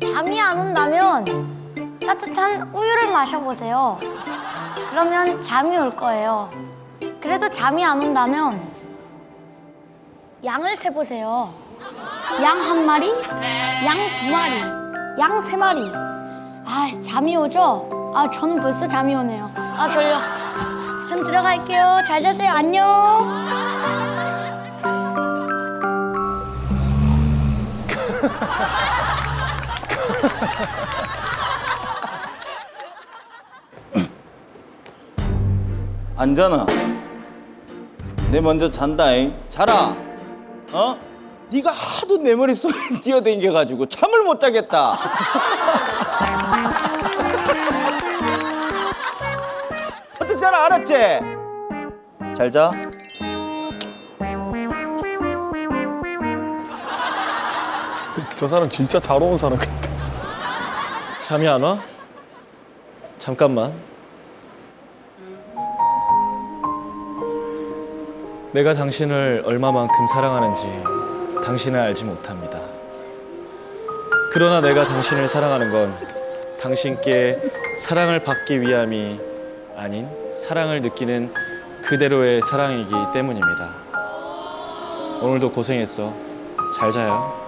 잠이 안 온다면 따뜻한 우유를 마셔보세요. 그러면 잠이 올 거예요. 그래도 잠이 안 온다면 양을 세보세요. 양 한 마리, 양 두 마리, 양 세 마리. 아, 잠이 오죠? 아, 저는 벌써 잠이 오네요. 아, 졸려. 전 들어갈게요. 잘 자세요. 안녕. 앉아나. 내 먼저 잔다잉. 자라. 어? 네가 하도 내 머릿속에 뛰어댕겨가지고 잠을 못 자겠다. 어떻게 자라 알았지? 잘 자. 저 사람 진짜 잘 오는 사람 같아. 잠이 안 와? 잠깐만. 내가 당신을 얼마만큼 사랑하는지 당신은 알지 못합니다. 그러나 내가 당신을 사랑하는 건 당신께 사랑을 받기 위함이 아닌 사랑을 느끼는 그대로의 사랑이기 때문입니다. 오늘도 고생했어. 잘 자요.